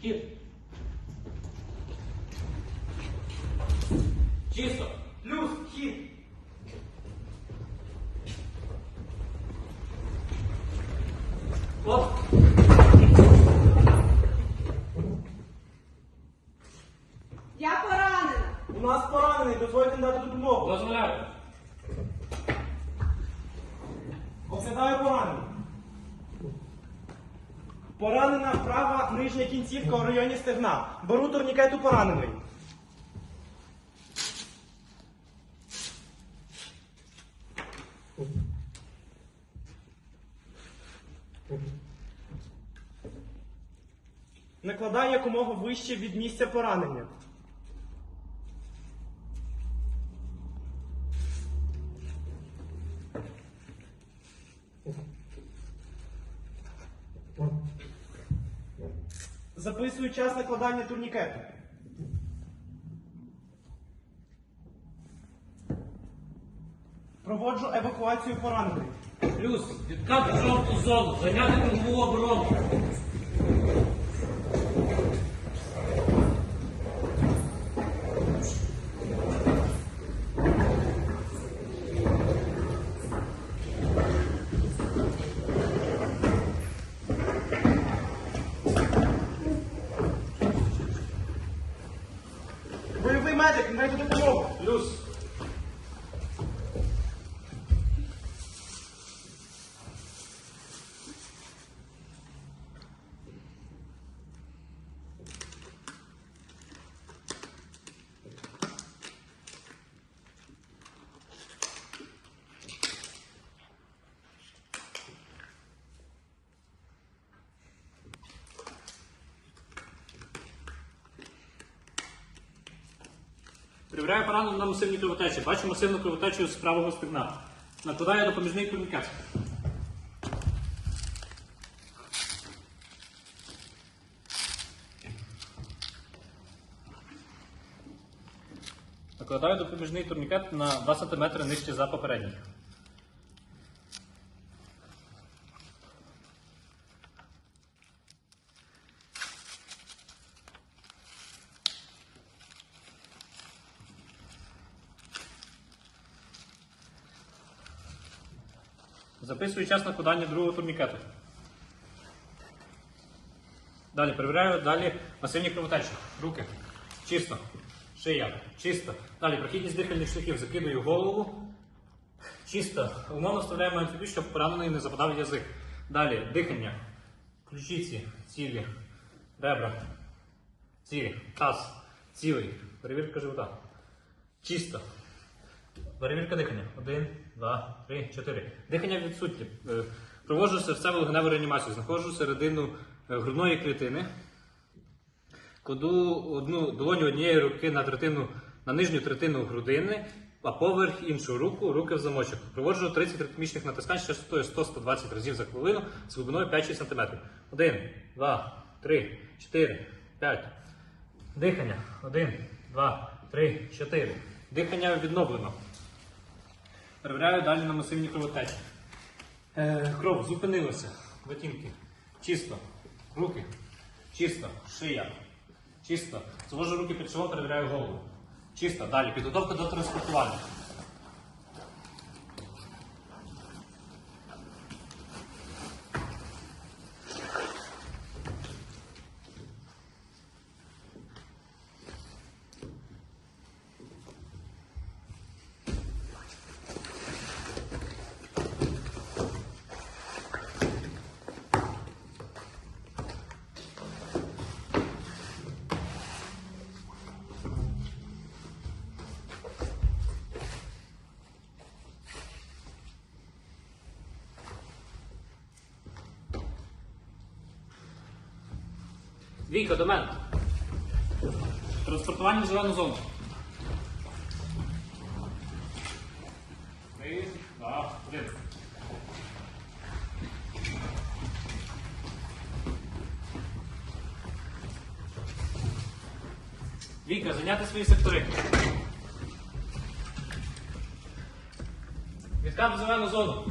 Хід. Чисто. Плюс, хід. Оп. Я поранена. У нас поранений, дозвольте надати допомогу. Дозволяю. Оглядаю поранений. Поранена права нижня кінцівка у районі стегна. Беру турнікету поранений. Накладаю якомога вище від місця поранення. Записую час накладання турнікету. Проводжу евакуацію поранених. Плюс. Відкат жовту зону. Зайняти кругову оборону. Допомогу. Перевіряю поранену на масивні кровотечі. Бачу масивну кровотечу з правого стегна. Накладаю допоміжний турнікет. Накладаю допоміжний турнікет на 2 см нижче за попередній. Записую час накладання другого турнікету. Далі перевіряю далі масивні кровотечі. Руки. Чисто. Шия. Чисто. Далі прохідність дихальних шляхів. Закидую голову. Чисто. Умовно вставляємо антибіж, щоб поранений не западав язик. Далі дихання. Ключиці, цілі, ребра, цілі, таз, цілий. Перевірка живота. Чисто. Перевірка дихання. Один, два, три, чотири. Дихання відсутнє. Е, Проводжу серцево легеневу реанімацію. Знаходжу середину е, грудної клітини. Кладу одну долоню однієї руки на третину, на нижню третину грудини, а поверх іншу руку, руки в замочок. Проводжу 30 ритмічних натискань з частотою 100-120 разів за хвилину з глибиною 5-6 см. Один, два, три, чотири, п'ять. Дихання. Один, два, три, чотири. Дихання відновлено. Перевіряю далі на масивні кровотечі. Е, кров зупинилася. Ботинки. Чисто. Руки. Чисто. Шия. Чисто. Звожу руки під чоло, перевіряю голову. Чисто. Далі. Підготовка до транспортування. Віка, до мене. Транспортування в зелену зону. Три, два, один. Віка, зайняти свої сектори. Відкат в зелену зону.